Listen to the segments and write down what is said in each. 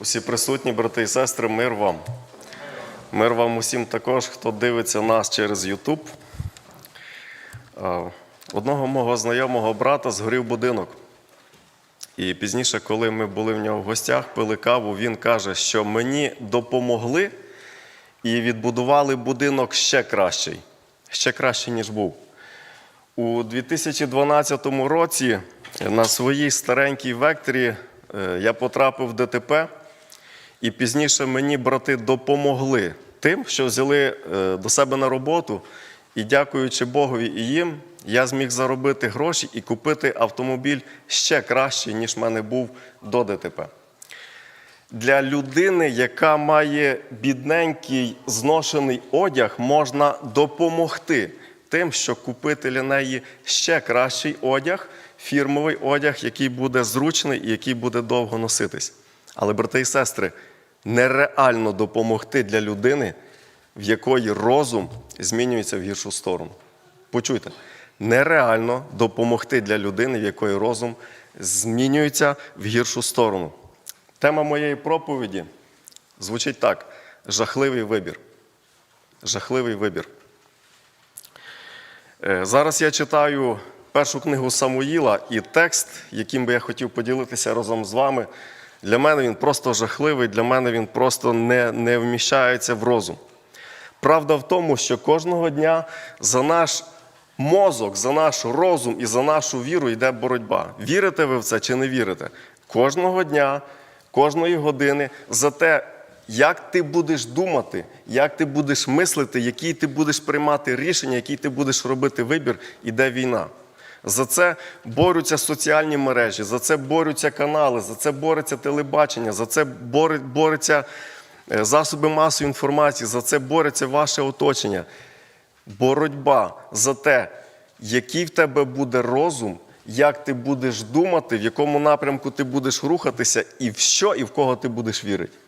Усі присутні, брати і сестри, мир вам. Мир вам усім також, хто дивиться нас через YouTube. А, Одного мого знайомого брата згорів будинок. І пізніше, коли ми були в нього в гостях, пили каву, він каже, що мені допомогли і відбудували будинок ще кращий, ще кращий, ніж був. У 2012 році на своїй старенькій векторі е, я потрапив в ДТП, і пізніше мені брати допомогли тим, що взяли е, до себе на роботу, і дякуючи Богові і їм, я зміг заробити гроші і купити автомобіль ще кращий, ніж в мене був до ДТП. Для людини, яка має бідненький зношений одяг, можна допомогти тим, що купити для неї ще кращий одяг, фірмовий одяг, який буде зручний і який буде довго носитись. Але, брати і сестри, нереально допомогти для людини, в якої розум змінюється в гіршу сторону. Почуйте, нереально допомогти для людини, в якої розум змінюється в гіршу сторону. Тема моєї проповіді звучить так: жахливий вибір. Жахливий вибір. Е, Зараз я читаю першу книгу Самуїла і текст, яким би я хотів поділитися разом з вами. Для мене він просто жахливий, для мене він просто не, не вміщається в розум. Правда в тому, що кожного дня за наш мозок, за наш розум і за нашу віру йде боротьба. Вірите ви в це чи не вірите? Кожного дня, кожної години за те, як ти будеш думати, як ти будеш мислити, які ти будеш приймати рішення, який ти будеш робити вибір, іде війна. За це борються соціальні мережі, за це борються канали, за це бореться телебачення, за це бореться е, засоби масової інформації, за це бореться ваше оточення. Боротьба за те, який в тебе буде розум, як ти будеш думати, в якому напрямку ти будеш рухатися, і в що і в кого ти будеш вірити.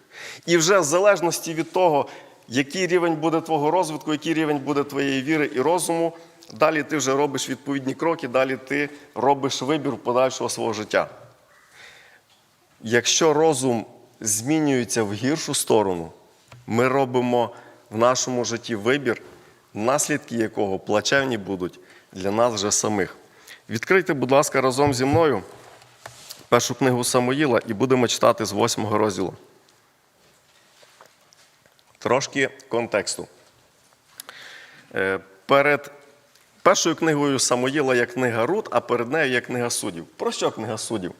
І вже в залежності від того, який рівень буде твого розвитку, який рівень буде твоєї віри і розуму, далі ти вже робиш відповідні кроки, далі ти робиш вибір подальшого свого життя. Якщо розум змінюється в гіршу сторону, ми робимо в нашому житті вибір, наслідки якого плачевні будуть для нас вже самих. Відкрийте, будь ласка, разом зі мною першу книгу Самуїла і будемо читати з 8 розділу. Трошки контексту. Е, Перед першою книгою Самуїла є книга Рут, а перед нею є книга суддів. Про що книга суддів?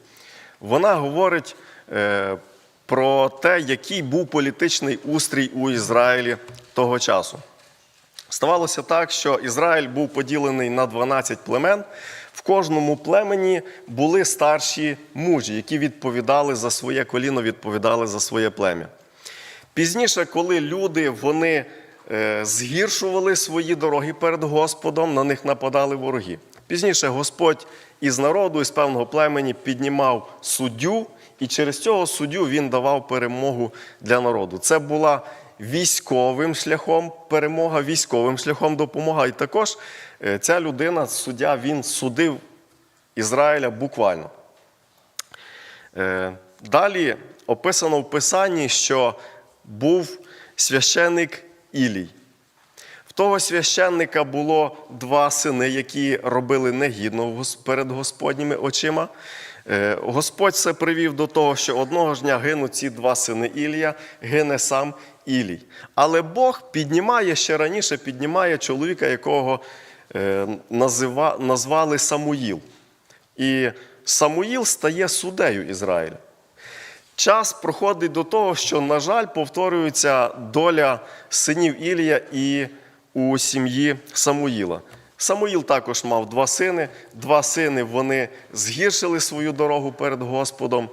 Вона говорить е, про те, який був політичний устрій у Ізраїлі того часу. Ставалося так, що Ізраїль був поділений на 12 племен. В кожному племені були старші мужі, які відповідали за своє коліно, відповідали за своє плем'я. Пізніше, коли люди вони згіршували свої дороги перед Господом, на них нападали вороги. Пізніше Господь із народу, із певного племені піднімав суддю, і через цього суддю він давав перемогу для народу. Це була військовим шляхом перемога, військовим шляхом допомога. І також е, ця людина, суддя, він судив Ізраїля буквально. Е, Далі описано в Писанні, що був священник Ілій. В того священника було два сини, які робили негідно перед Господніми очима. Е, Господь це привів до того, що одного ж дня гинуть ці два сини Ілія, гине сам Ілій. Але Бог піднімає ще раніше, піднімає чоловіка, якого е, назвали Самуїл. І Самуїл стає суддею Ізраїля. Час проходить до того, що, на жаль, повторюється доля синів Ілія і у сім'ї Самуїла. Самуїл також мав два сини. Два сини вони згіршили свою дорогу перед Господом.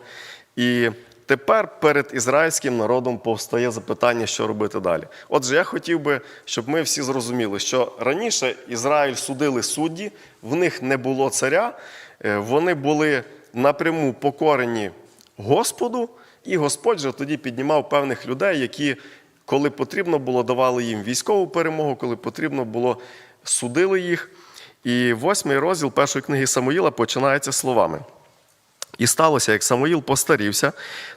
І тепер перед ізраїльським народом повстає запитання, що робити далі. Отже, я хотів би, щоб ми всі зрозуміли, що раніше Ізраїль судили судді, в них не було царя, е, вони були напряму покорені Господу, і Господь же тоді піднімав певних людей, які, коли потрібно було, давали їм військову перемогу, коли потрібно було, судили їх. І восьмий розділ першої книги Самуїла починається словами. І сталося, як Самуїл постарівся,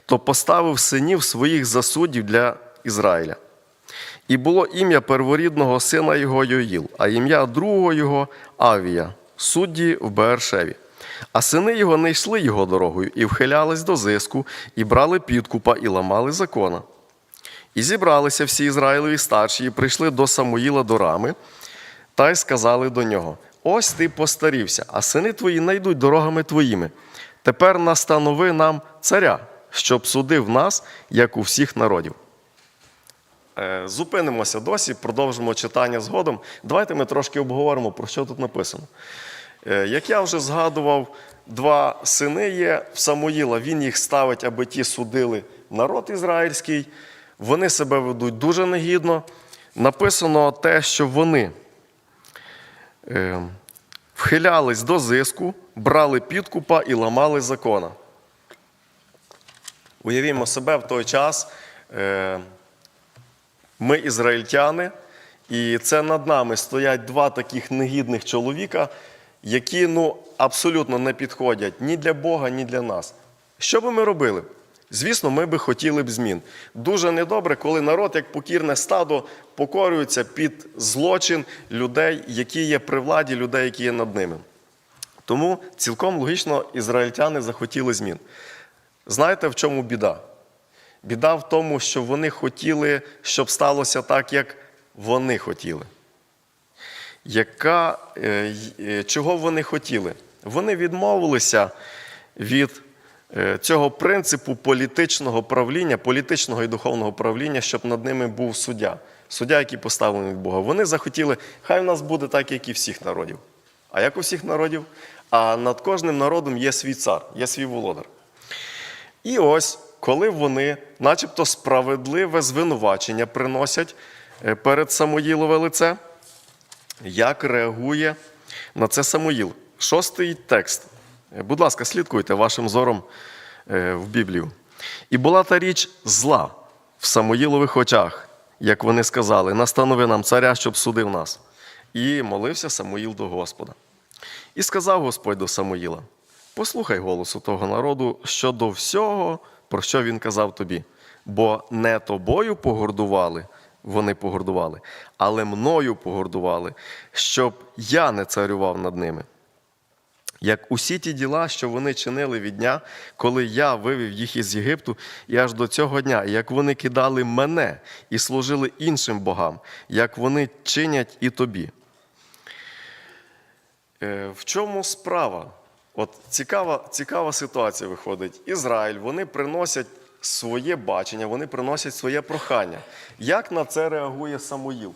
то поставив синів своїх за суддів для Ізраїля. І було ім'я перворідного сина його Йоїл, а ім'я другого його Авія, судді в Бершеві. А сини його не йшли його дорогою, і вхилялись до зиску, і брали підкупа, і ламали закона. І зібралися всі Ізраїлеві старші, і прийшли до Самуїла до рами, та й сказали до нього: Ось ти постарівся, а сини твої найдуть дорогами твоїми. Тепер настанови нам царя, щоб судив нас, як у всіх народів. Е, Зупинимося досі, продовжимо читання згодом. Давайте ми трошки обговоримо, про що тут написано. Е, Як я вже згадував, два сини є в Самуїла. Він їх ставить, аби ті судили народ ізраїльський. Вони себе ведуть дуже негідно. Написано те, що вони е, вхилялись до зиску, брали підкупа і ламали закона. Уявімо себе в той час. Е, ми ізраїльтяни, і це над нами стоять два таких негідних чоловіка, які ну, абсолютно не підходять ні для Бога, ні для нас. Що би ми робили? Звісно, ми би хотіли б змін. Дуже недобре, коли народ, як покірне стадо, покорюється під злочин людей, які є при владі, людей, які є над ними. Тому цілком логічно ізраїльтяни захотіли змін. Знаєте, в чому біда? Біда в тому, що вони хотіли, щоб сталося так, як вони хотіли. Яка, е, е, чого вони хотіли? Вони відмовилися від е, цього принципу політичного правління, політичного і духовного правління, щоб над ними був суддя. Суддя, який поставлений від Бога. Вони захотіли, хай в нас буде так, як і всіх народів. А як у всіх народів? А над кожним народом є свій цар, є свій володар. І ось, коли вони, начебто, справедливе звинувачення приносять перед Самуїлове лице, як реагує на це Самуїл? Шостий текст. Е, Будь ласка, слідкуйте вашим зором е, в Біблію. І була та річ зла в Самуїлових очах, як вони сказали, настанови нам царя, щоб судив нас. І молився Самуїл до Господа. І сказав Господь до Самуїла: Послухай голосу того народу щодо всього, про що він казав тобі, бо не тобою погордували, вони погордували, але мною погордували, щоб я не царював над ними. Як усі ті діла, що вони чинили від дня, коли я вивів їх із Єгипту, і аж до цього дня, як вони кидали мене і служили іншим богам, як вони чинять і тобі. Е, В чому справа? От цікава, цікава ситуація виходить. Ізраїль, вони приносять своє бачення, вони приносять своє прохання. Як на це реагує Самуїл?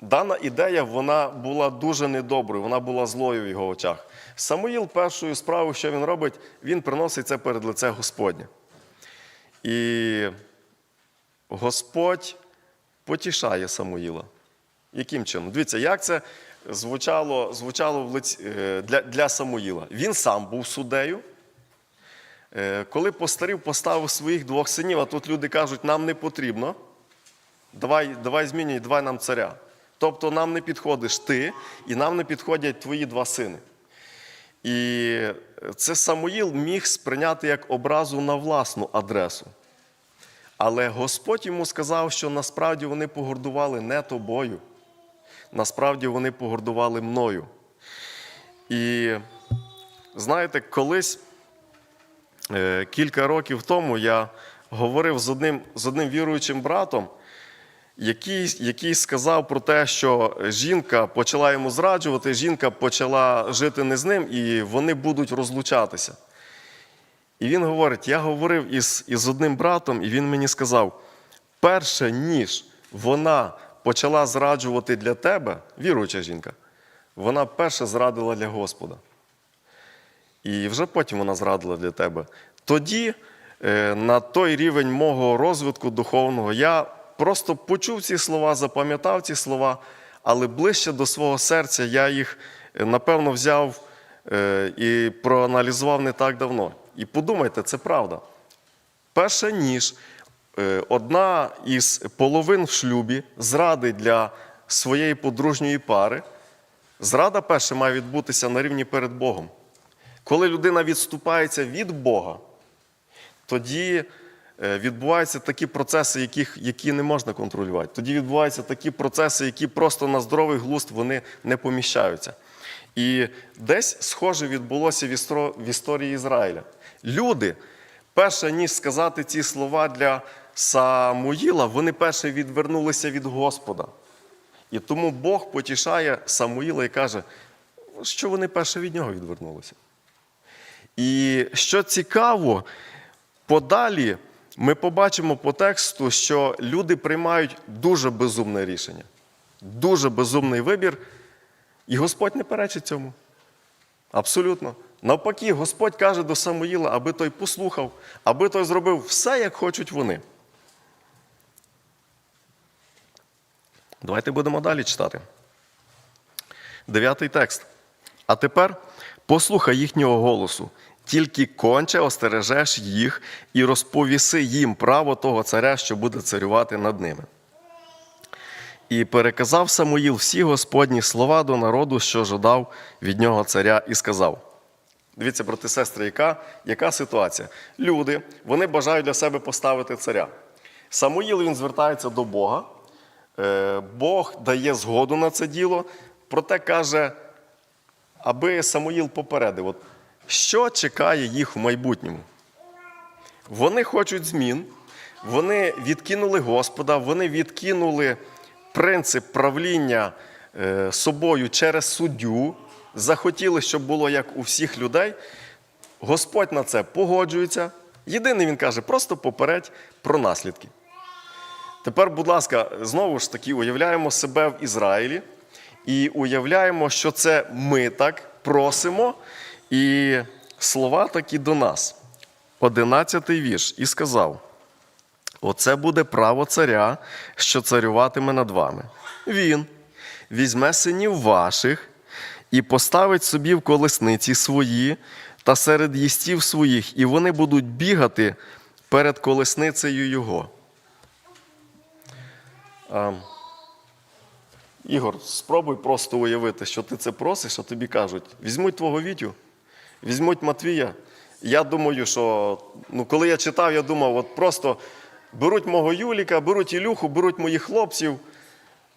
Дана ідея вона була дуже недоброю, вона була злою в його очах. Самуїл першою справою, що він робить, він приносить це перед лице Господнє. І Господь потішає Самуїла. Яким чином? Дивіться, як це звучало, звучало е, для, для Самуїла. Він сам був суддею. Е, Коли постарів, поставив своїх двох синів, а тут люди кажуть, нам не потрібно. Давай, давай змінюй, давай нам царя. Тобто нам не підходиш ти, і нам не підходять твої два сини. І це Самуїл міг сприйняти як образу на власну адресу. Але Господь йому сказав, що насправді вони погордували не тобою. Насправді вони погордували мною. І знаєте, колись кілька років тому я говорив з одним, з одним віруючим братом, який, який сказав про те, що жінка почала йому зраджувати, жінка почала жити не з ним, і вони будуть розлучатися. І він говорить: я говорив із, із одним братом, і він мені сказав: перше, ніж вона почала зраджувати для тебе, віруюча жінка, вона перше зрадила для Господа. І вже потім вона зрадила для тебе. Тоді, е, на той рівень мого розвитку духовного, я просто почув ці слова, запам'ятав ці слова, але ближче до свого серця я їх, е, напевно, взяв е, і проаналізував не так давно. І подумайте, це правда. Перше ніж одна із половин в шлюбі зради для своєї подружньої пари, зрада перша має відбутися на рівні перед Богом. Коли людина відступається від Бога, тоді е, відбуваються такі процеси, яких, які не можна контролювати. Тоді відбуваються такі процеси, які просто на здоровий глузд вони не поміщаються. І десь схоже відбулося в історії Ізраїля. Люди, перше ніж сказати ці слова для Самуїла, вони перше відвернулися від Господа. І тому Бог потішає Самуїла і каже, що вони перше від нього відвернулися. І що цікаво, подалі ми побачимо по тексту, що люди приймають дуже безумне рішення, дуже безумний вибір, і Господь не перечить цьому. Абсолютно. Навпаки, Господь каже до Самуїла, аби той послухав, аби той зробив все, як хочуть вони. Давайте будемо далі читати. Дев'ятий текст. А тепер послухай їхнього голосу, тільки конче остережеш їх і розповіси їм право того царя, що буде царювати над ними. І переказав Самуїл всі Господні слова до народу, що жадав від нього царя, і сказав: Дивіться, брати сестри, яка, яка ситуація? Люди, вони бажають для себе поставити царя. Самуїл він звертається до Бога. Е, Бог дає згоду на це діло, проте каже, аби Самуїл попередив, от, що чекає їх в майбутньому. Вони хочуть змін, вони відкинули Господа, вони відкинули принцип правління е, собою через суддю, захотіли, щоб було як у всіх людей. Господь на це погоджується. Єдине, він каже, просто попередь про наслідки. Тепер, будь ласка, знову ж таки, уявляємо себе в Ізраїлі і уявляємо, що це ми так просимо, і слова такі до нас. Одинадцятий вірш. І сказав: Оце буде право царя, що царюватиме над вами. Він візьме синів ваших і поставить собі в колесниці свої та серед їстів своїх, і вони будуть бігати перед колесницею його. Ігор, спробуй просто уявити, що ти це просиш, а тобі кажуть: візьмуть твого Вітю, візьмуть Матвія. Я думаю, що ну, коли я читав, я думав, от просто беруть мого Юліка, беруть Ілюху, беруть моїх хлопців,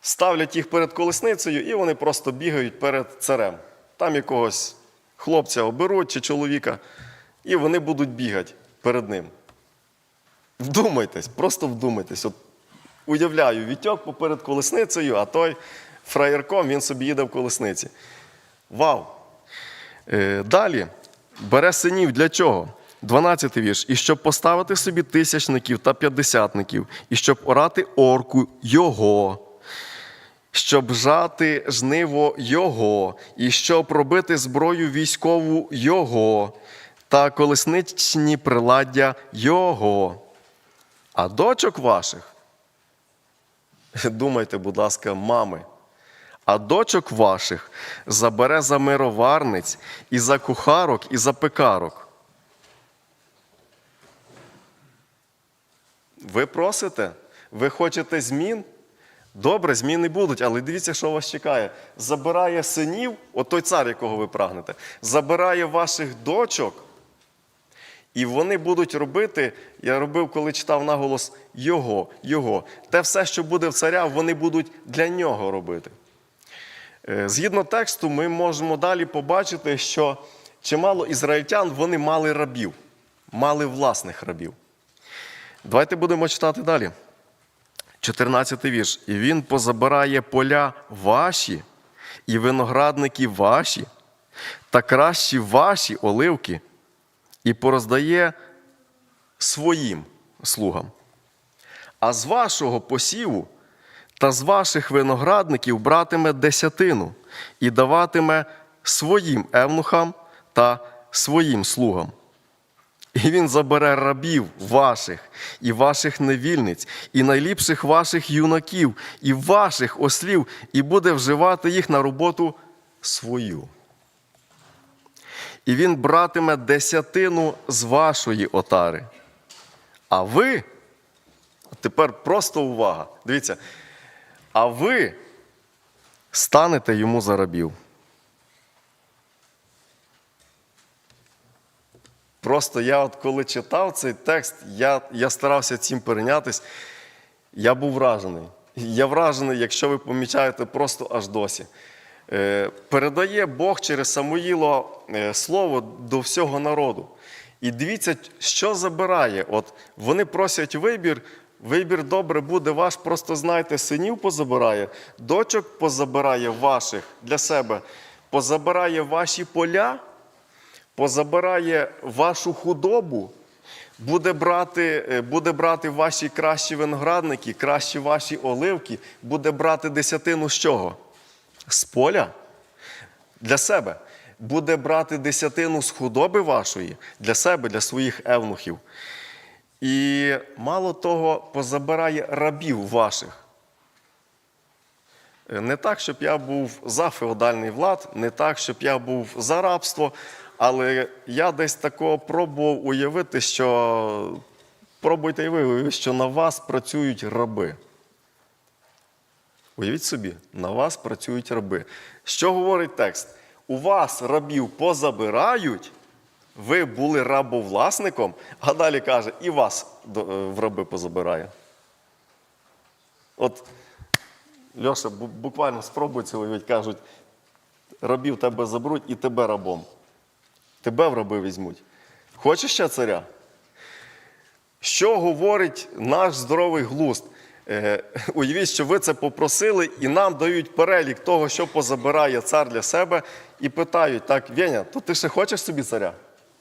ставлять їх перед колесницею, і вони просто бігають перед царем. Там якогось хлопця оберуть чи чоловіка, і вони будуть бігати перед ним. Вдумайтесь, просто вдумайтесь. От уявляю, Вітьок поперед колесницею, а той фраєрком він собі їде в колесниці. Вау! Е, далі бере синів для чого? 12 вірш. І щоб поставити собі тисячників та п'ятдесятників, і щоб орати орку його, щоб жати жниво його, і щоб робити зброю військову його, та колесничні приладдя його. А дочок ваших Думайте, будь ласка, мами. А дочок ваших забере за мироварниць, і за кухарок, і за пекарок. Ви просите, ви хочете змін? Добре, зміни будуть, але дивіться, що вас чекає. Забирає синів, от той цар, якого ви прагнете, забирає ваших дочок, і вони будуть робити, я робив, коли читав наголос Його, Його. Те все, що буде в царя, вони будуть для нього робити. Е, Згідно тексту, ми можемо далі побачити, що чимало ізраїльтян вони мали рабів, мали власних рабів. Давайте будемо читати далі. 14 вірш. І він позабирає поля ваші, і виноградники ваші, та кращі ваші оливки і пороздає своїм слугам. А з вашого посіву та з ваших виноградників братиме десятину і даватиме своїм евнухам та своїм слугам. І він забере рабів ваших, і ваших невільниць, і найліпших ваших юнаків, і ваших ослів, і буде вживати їх на роботу свою і він братиме десятину з вашої отари. А ви, тепер просто увага, дивіться, а ви станете йому за рабів. Просто я, от коли читав цей текст, я, я старався цим перейнятись. Я був вражений. Я вражений, якщо ви помічаєте, просто аж досі. Е, передає Бог через Самуїло е, слово до всього народу. І дивіться, що забирає. От вони просять вибір. Вибір добре буде ваш, просто знайте, синів позабирає, дочок позабирає ваших для себе, позабирає ваші поля, позабирає вашу худобу, буде брати, е, буде брати ваші кращі виноградники, кращі ваші оливки, буде брати десятину з чого? З поля для себе. Буде брати десятину з худоби вашої для себе, для своїх евнухів. І мало того, позабирає рабів ваших. Не так, щоб я був за феодальний влад, не так, щоб я був за рабство, але я десь такого пробував уявити, що пробуйте і ви, що на вас працюють раби. Уявіть собі, на вас працюють раби. Що говорить текст? У вас рабів позабирають, ви були рабовласником, а далі каже, і вас е, в раби позабирає. От Льоша, буквально спробуй це уявити, кажуть, рабів тебе заберуть і тебе рабом. Тебе в раби візьмуть. Хочеш ще царя? Що говорить наш здоровий глузд? Е, уявіть, що ви це попросили, і нам дають перелік того, що позабирає цар для себе, і питають: так, Веня, то ти ще хочеш собі царя?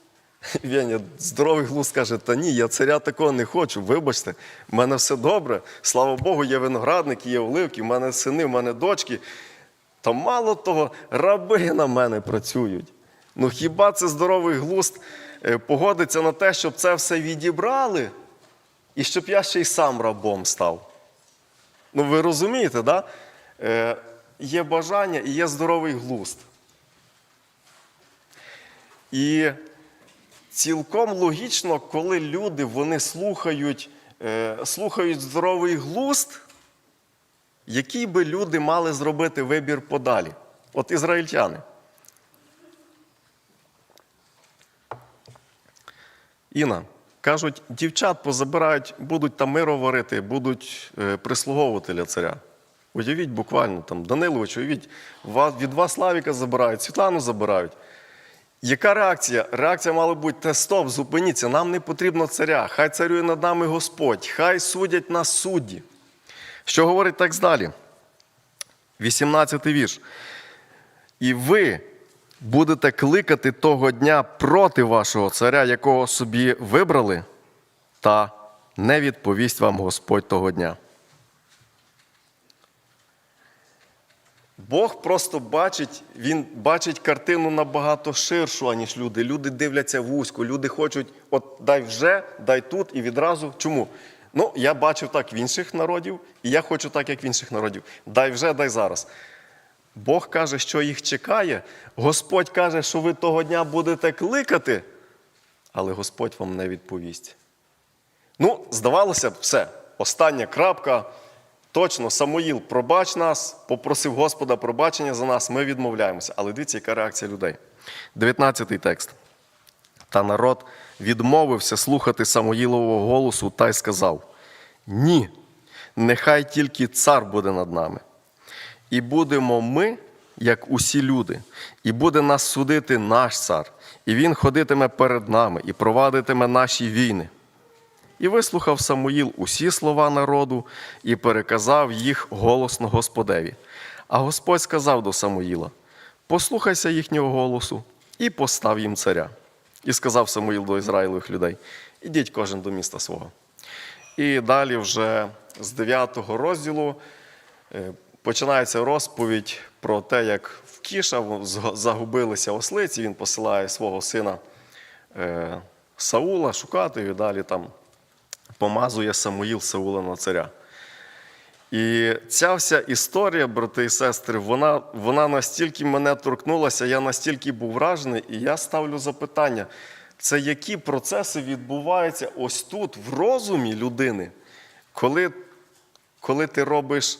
Веня, здоровий глузд каже, та ні, я царя такого не хочу. Вибачте, в мене все добре. Слава Богу, є виноградники, є оливки, в мене сини, в мене дочки. Та мало того, раби на мене працюють. Ну хіба це здоровий глузд е, погодиться на те, щоб це все відібрали, і щоб я ще й сам рабом став? Ну ви розумієте, да? Е, є бажання і є здоровий глузд. І цілком логічно, коли люди вони слухають, е, слухають здоровий глузд, який би люди мали зробити вибір подалі. От ізраїльтяни. Іна, кажуть, дівчат позабирають, будуть там миро варити, будуть е, прислуговувати для царя. Уявіть буквально там Данилович, уявіть, від вас Славіка забирають, Світлану забирають. Яка реакція? Реакція мала бути: те стоп, зупиніться, нам не потрібно царя. Хай царює над нами Господь, хай судять нас судді. Що говорить текст далі? 18 вірш. І ви будете кликати того дня проти вашого царя, якого собі вибрали, та не відповість вам Господь того дня. Бог просто бачить, він бачить картину набагато ширшу, аніж люди. Люди дивляться вузько, люди хочуть, от дай вже, дай тут і відразу. Чому? Ну, я бачив так в інших народів, і я хочу так, як в інших народів. Дай вже, дай зараз. Бог каже, що їх чекає. Господь каже, що ви того дня будете кликати, але Господь вам не відповість. Ну, здавалося б, все. Остання крапка. Точно, Самуїл, пробач нас, попросив Господа пробачення за нас, ми відмовляємося. Але дивіться, яка реакція людей. 19 текст. Та народ відмовився слухати Самуїлового голосу та й сказав: Ні, нехай тільки цар буде над нами. І будемо ми, як усі люди, і буде нас судити наш цар, і він ходитиме перед нами і провадитиме наші війни. І вислухав Самуїл усі слова народу і переказав їх голосно Господеві. А Господь сказав до Самуїла: Послухайся їхнього голосу і постав їм царя. І сказав Самуїл до Ізраїлових людей: Ідіть кожен до міста свого. І далі, вже з 9 розділу, е, починається розповідь про те, як в Кіша загубилися ослиці. Він посилає свого сина е, Саула шукати і далі там помазує Самуїл Саула на царя. І ця вся історія, брати і сестри, вона, вона настільки мене торкнулася, я настільки був вражений, і я ставлю запитання: це які процеси відбуваються ось тут, в розумі людини, коли, коли ти робиш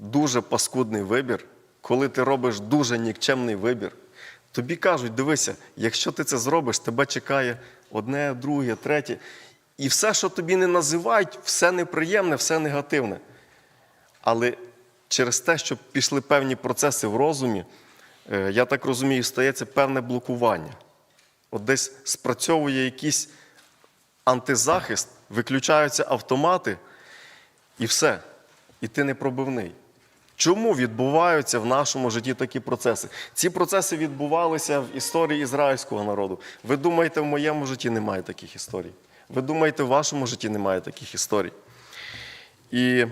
дуже паскудний вибір, коли ти робиш дуже нікчемний вибір, тобі кажуть, дивися, якщо ти це зробиш, тебе чекає одне, друге, третє. І все, що тобі не називають, все неприємне, все негативне. Але через те, що пішли певні процеси в розумі, е, я так розумію, стається певне блокування. От десь спрацьовує якийсь антизахист, виключаються автомати, і все. І ти не пробивний. Чому відбуваються в нашому житті такі процеси? Ці процеси відбувалися в історії ізраїльського народу. Ви думаєте, в моєму житті немає таких історій? Ви думаєте, в вашому житті немає таких історій? І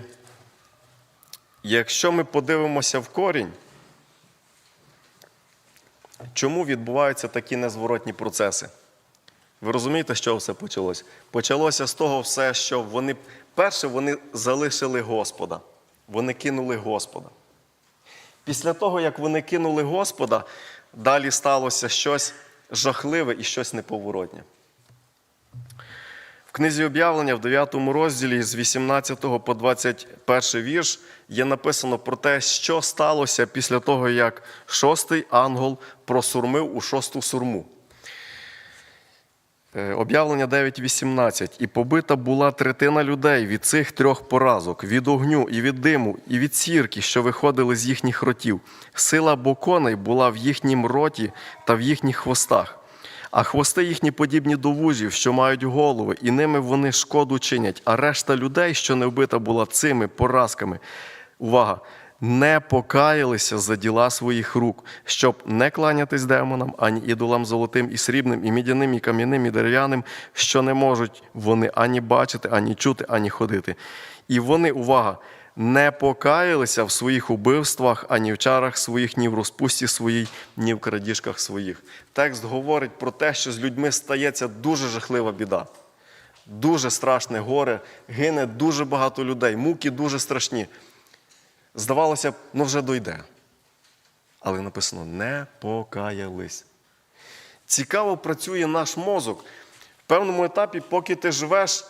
якщо ми подивимося в корінь, чому відбуваються такі незворотні процеси? Ви розумієте, чого все почалося? Почалося з того все, що вони перше вони залишили Господа. Вони кинули Господа. Після того, як вони кинули Господа, далі сталося щось жахливе і щось неповоротнє. В книзі об'явлення в 9 розділі з 18 по 21 вірш є написано про те, що сталося після того, як шостий ангел просурмив у шосту сурму. Е, Об'явлення 9.18. І побита була третина людей від цих трьох поразок: від огню, і від диму, і від сірки, що виходили з їхніх ротів. Сила боконей була в їхнім роті та в їхніх хвостах. А хвости їхні подібні до вужів, що мають голови, і ними вони шкоду чинять. А решта людей, що не вбита була цими поразками, увага, не покаялися за діла своїх рук, щоб не кланятись демонам, ані ідолам золотим і срібним, і мідяним, і кам'яним, і дерев'яним, що не можуть вони ані бачити, ані чути, ані ходити. І вони, увага, не покаялися в своїх убивствах, ані в чарах своїх, ні в розпусті своїй, ні в крадіжках своїх. Текст говорить про те, що з людьми стається дуже жахлива біда. Дуже страшне горе, гине дуже багато людей, муки дуже страшні. Здавалося б, ну вже дойде. Але написано: не покаялись. Цікаво працює наш мозок. В певному етапі, поки ти живеш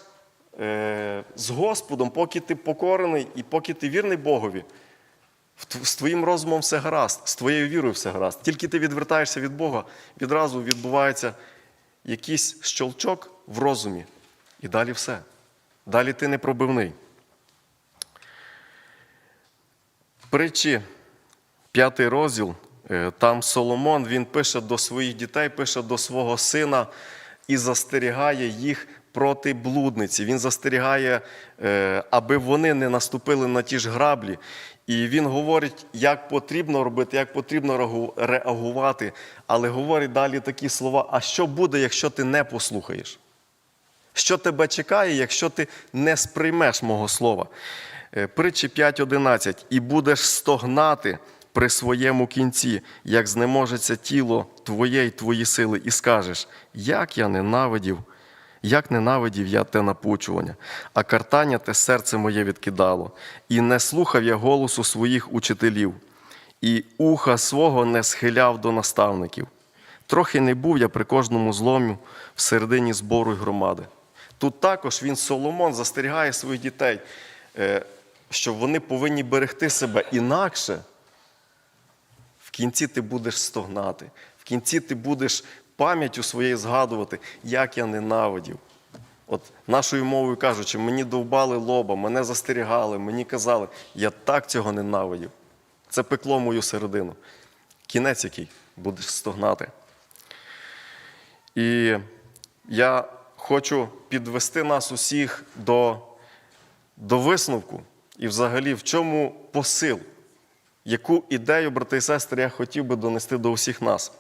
е, з Господом, поки ти покорений і поки ти вірний Богові, з твоїм розумом все гаразд, з твоєю вірою все гаразд. Тільки ти відвертаєшся від Бога, відразу відбувається якийсь щелчок в розумі. І далі все. Далі ти не пробивний. Притчі, п'ятий розділ, е, там Соломон він пише до своїх дітей, пише до свого сина і застерігає їх проти блудниці. Він застерігає, е, аби вони не наступили на ті ж граблі. І він говорить, як потрібно робити, як потрібно реагувати. Але говорить далі такі слова: а що буде, якщо ти не послухаєш? Що тебе чекає, якщо ти не сприймеш мого слова? Е, Притчі 5.11. І будеш стогнати при своєму кінці, як знеможеться тіло твоє й твої сили, і скажеш, як я ненавидів, як ненавидів я те напучування, а картання те серце моє відкидало, і не слухав я голосу своїх учителів, і уха свого не схиляв до наставників. Трохи не був я при кожному зломі в середині збору й громади. Тут також він Соломон застерігає своїх дітей, е, що вони повинні берегти себе інакше. В кінці ти будеш стогнати, в кінці ти будеш пам'яттю своєю згадувати, як я ненавидів. От нашою мовою кажучи, мені довбали лоба, мене застерігали, мені казали, я так цього ненавидів. Це пекло мою середину. Кінець який будеш стогнати. І я хочу підвести нас усіх до, до висновку і взагалі в чому посил, яку ідею, брати і сестри, я хотів би донести до усіх нас.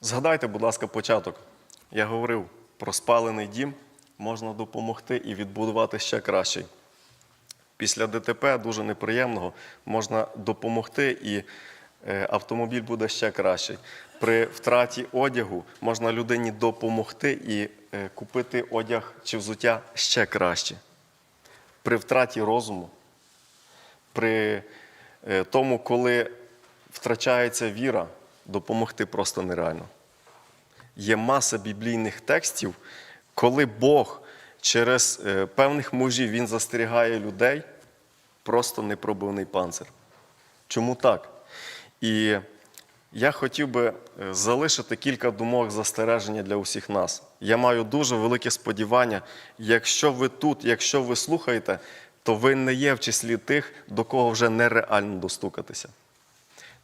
Згадайте, будь ласка, початок. Я говорив про спалений дім, можна допомогти і відбудувати ще кращий. Після ДТП дуже неприємного можна допомогти, і е, автомобіль буде ще кращий. При втраті одягу можна людині допомогти і купити одяг чи взуття ще краще. При втраті розуму, при е, тому, коли втрачається віра, допомогти просто нереально. Є маса біблійних текстів, коли Бог через е, певних мужів він застерігає людей, просто непробивний панцир. Чому так? І Я хотів би е, залишити кілька думок застереження для усіх нас. Я маю дуже велике сподівання, якщо ви тут, якщо ви слухаєте, то ви не є в числі тих, до кого вже нереально достукатися.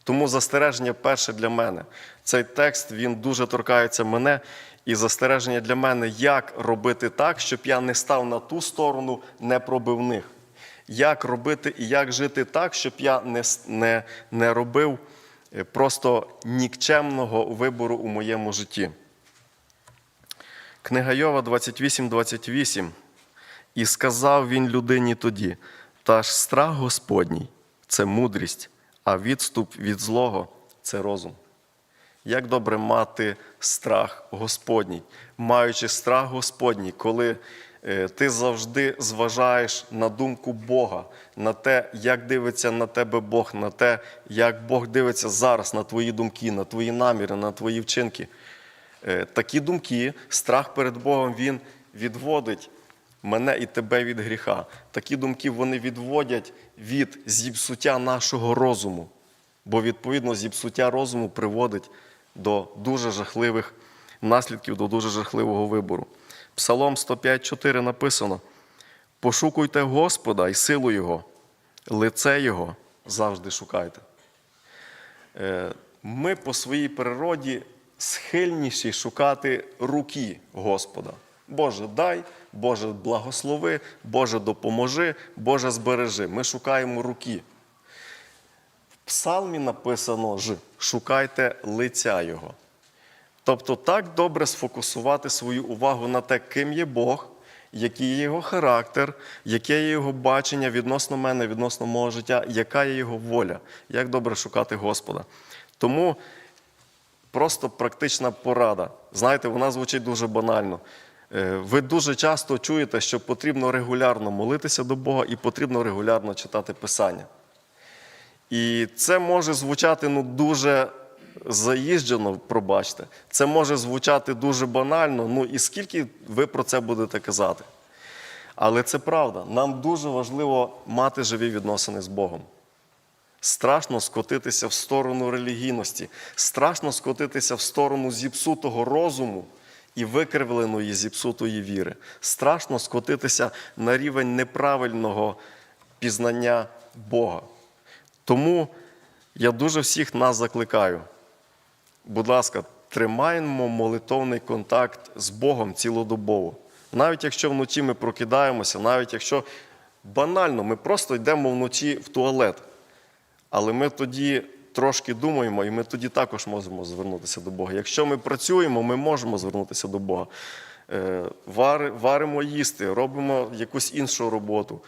Тому застереження перше для мене. Цей текст він дуже торкається мене, і застереження для мене, як робити так, щоб я не став на ту сторону непробивних. Як робити і як жити так, щоб я не, не, не робив просто нікчемного вибору у моєму житті. Книга Йова 28.28. І сказав він людині тоді: та ж страх Господній це мудрість, а відступ від злого це розум. Як добре мати страх Господній, маючи страх Господній, коли е, ти завжди зважаєш на думку Бога, на те, як дивиться на тебе Бог, на те, як Бог дивиться зараз на твої думки, на твої наміри, на твої вчинки. Е, Такі думки, страх перед Богом, він відводить мене і тебе від гріха. Такі думки вони відводять від зіпсуття нашого розуму. Бо, відповідно, зіпсуття розуму приводить до дуже жахливих наслідків, до дуже жахливого вибору. Псалом 105.4 написано: Пошукуйте Господа і силу Його, лице Його завжди шукайте. Е, Ми по своїй природі схильніші шукати руки Господа. Боже, дай, Боже, благослови, Боже, допоможи, Боже, збережи. Ми шукаємо руки. В псалмі написано ж шукайте лиця Його. Тобто так добре сфокусувати свою увагу на те, ким є Бог, який є його характер, яке є його бачення відносно мене, відносно мого життя, яка є його воля, як добре шукати Господа. Тому просто практична порада. Знаєте, вона звучить дуже банально. Е, Ви дуже часто чуєте, що потрібно регулярно молитися до Бога і потрібно регулярно читати Писання. І це може звучати ну, дуже заїжджено, пробачте. Це може звучати дуже банально. Ну і скільки ви про це будете казати? Але це правда. Нам дуже важливо мати живі відносини з Богом. Страшно скотитися в сторону релігійності, страшно скотитися в сторону зіпсутого розуму і викривленої зіпсутої віри. Страшно скотитися на рівень неправильного пізнання Бога. Тому я дуже всіх нас закликаю. Будь ласка, тримаємо молитовний контакт з Богом цілодобово. Навіть якщо вночі ми прокидаємося, навіть якщо банально ми просто йдемо вночі в туалет, але ми тоді трошки думаємо, і ми тоді також можемо звернутися до Бога. Якщо ми працюємо, ми можемо звернутися до Бога. Е, Варимо їсти, робимо якусь іншу роботу.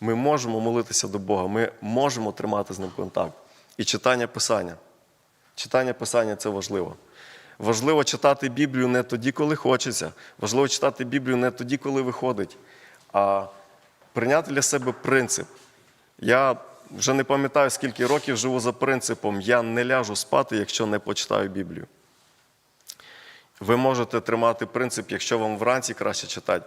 Ми можемо молитися до Бога, ми можемо тримати з ним контакт. І читання Писання. Читання Писання це важливо. Важливо читати Біблію не тоді, коли хочеться. Важливо читати Біблію не тоді, коли виходить, а прийняти для себе принцип. Я вже не пам'ятаю, скільки років живу за принципом: я не ляжу спати, якщо не почитаю Біблію. Ви можете тримати принцип, якщо вам вранці краще читати.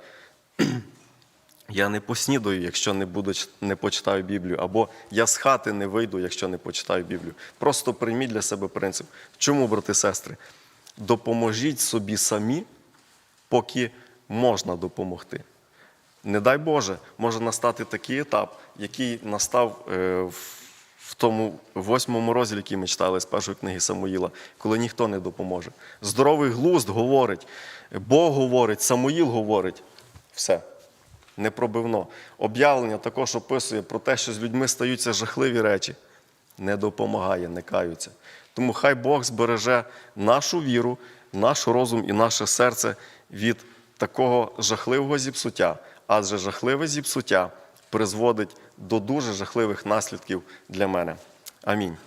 Я не поснідаю, якщо не буду не почитаю Біблію, або я з хати не вийду, якщо не почитаю Біблію. Просто прийміть для себе принцип. Чому, брати і сестри? Допоможіть собі самі, поки можна допомогти. Не дай Боже, може настати такий етап, який настав е, в- тому восьмому розділі, який ми читали з першої книги Самуїла, коли ніхто не допоможе. Здоровий глузд говорить, Бог говорить, Самуїл говорить. Все. Непробивно. Об'явлення також описує про те, що з людьми стаються жахливі речі. Не допомагає, не каються. Тому хай Бог збереже нашу віру, наш розум і наше серце від такого жахливого зіпсуття, адже жахливе зіпсуття призводить до дуже жахливих наслідків для мене. Амінь.